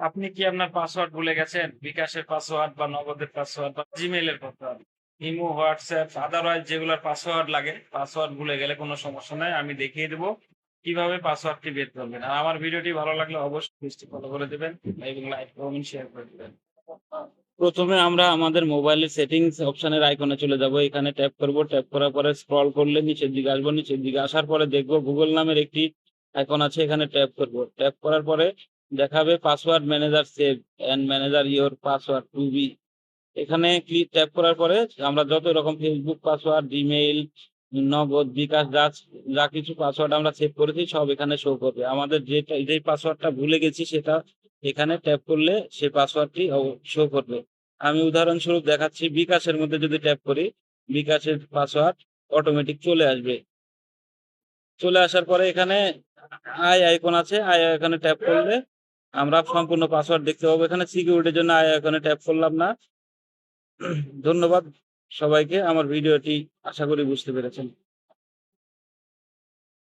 আপনি কি আপনার পাসওয়ার্ড ভুলে গেছেন? বিকাশের পাসওয়ার্ড বা নগদের পাসওয়ার্ড বা জিমেইলের পাসওয়ার্ড ইমো হোয়াটসঅ্যাপ আদারওয়াইজ যেগুলোর পাসওয়ার্ড লাগে পাসওয়ার্ড ভুলে গেলে কোনো সমস্যা নাই, আমি দেখিয়ে দেবো কীভাবে পাসওয়ার্ডটি বের করবেন। আর আমার ভিডিওটি ভালো লাগলে অবশ্যই পেজটি ফলো করে দেবেন এবং লাইক কমেন্ট শেয়ার করে দেবেন। প্রথমে আমরা আমাদের মোবাইলের সেটিংস অপশনের আইকনে চলে যাব। এখানে ট্যাপ করব। ট্যাপ করার পরে স্ক্রল করলে নিচের দিকে আসব। নিচের দিকে আসার পরে দেখব গুগল নামের একটি আইকন আছে, এখানে ট্যাপ করব। ট্যাপ করার পরে দেখাবে password manager save and manager your password to be এখানে ক্লিক ট্যাপ করার পরে আমরা যত রকম ফেসবুক পাসওয়ার্ড জিমেইল নগদ, বিকাশ, যা যা কিছু পাসওয়ার্ড আমরা সেভ করেছি সব এখানে শো করবে। আমাদের যেটা যেই পাসওয়ার্ডটা ভুলে গেছি সেটা এখানে ট্যাপ করলে সেই পাসওয়ার্ডটি শো করবে। আমি উদাহরণস্বরূপ দেখাচ্ছি, বিকাশের মধ্যে যদি ট্যাপ করি, বিকাশের পাসওয়ার্ড অটোমেটিক চলে আসবে। চলে আসার পরে এখানে আই আইকন আছে, আই আইকনে ট্যাপ করলে আমরা সম্পূর্ণ পাসওয়ার্ড দেখতে পাবো। এখানে সিকিউরিটির জন্য আয় এখানে ট্যাপ করলাম না। ধন্যবাদ সবাইকে। আমার ভিডিওটি আশা করি বুঝতে পেরেছেন।